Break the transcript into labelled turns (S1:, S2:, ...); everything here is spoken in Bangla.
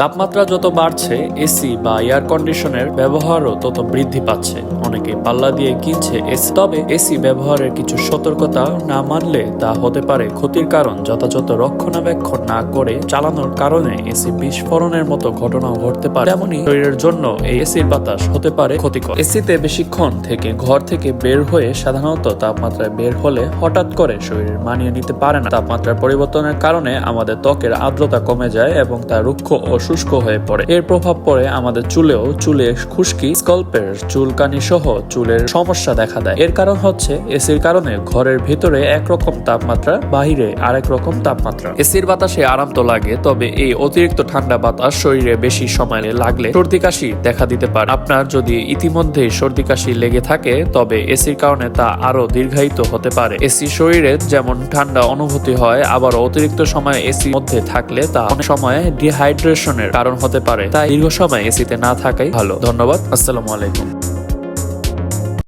S1: তাপমাত্রা যত বাড়ছে, এসি বা এয়ার কন্ডিশনের ব্যবহারও তত বৃদ্ধি পাচ্ছে। অনেকে পাল্লা দিয়ে কিনছে এসি। তবে এসি ব্যবহারের কিছু সতর্কতা না মানলে তা হতে পারে ক্ষতির কারণ। যথাযথ রক্ষণাবেক্ষণ না করে চালানোর কারণে এসি বিস্ফোরণের মতো ঘটনাও ঘটতে পারে। তেমনি শরীরের জন্য এই এসির বাতাস হতে পারে ক্ষতিকর। এসিতে বেশিক্ষণ থেকে ঘর থেকে বের হয়ে সাধারণত তাপমাত্রায় বের হলে হঠাৎ করে শরীর মানিয়ে নিতে পারে না। তাপমাত্রার পরিবর্তনের কারণে আমাদের ত্বকের আর্দ্রতা কমে যায় এবং তা রুক্ষ ও শুষ্ক হয়ে পড়ে। এর প্রভাব পড়ে আমাদের চুলেও। চুলে খুশকি, স্কল্পের চুলকানি সহ চুলের সমস্যা দেখা দেয়। এর কারণ হচ্ছে এসির কারণে ঘরের ভিতরে একরকম তাপমাত্রা, বাহিরে আরেক রকম তাপমাত্রা। এসির বাতাসে আরাম তো লাগে, তবে এই অতিরিক্ত ঠান্ডা বাতাস শরীরে বেশি সময় লাগলে সর্দি কাশি দেখা দিতে পারে। আপনার যদি ইতিমধ্যেই সর্দি কাশি লেগে থাকে, তবে এসির কারণে তা আরও দীর্ঘায়িত হতে পারে। এসি শরীরে যেমন ঠান্ডা অনুভূতি হয় আবার অতিরিক্ত সময় এসির মধ্যে থাকলে তা অনেক সময় ডিহাইড্রেশনের কারণ হতে পারে। তাই দীর্ঘ সময় এসিতে না থাকাই ভালো। ধন্যবাদ। আসসালামু আলাইকুম।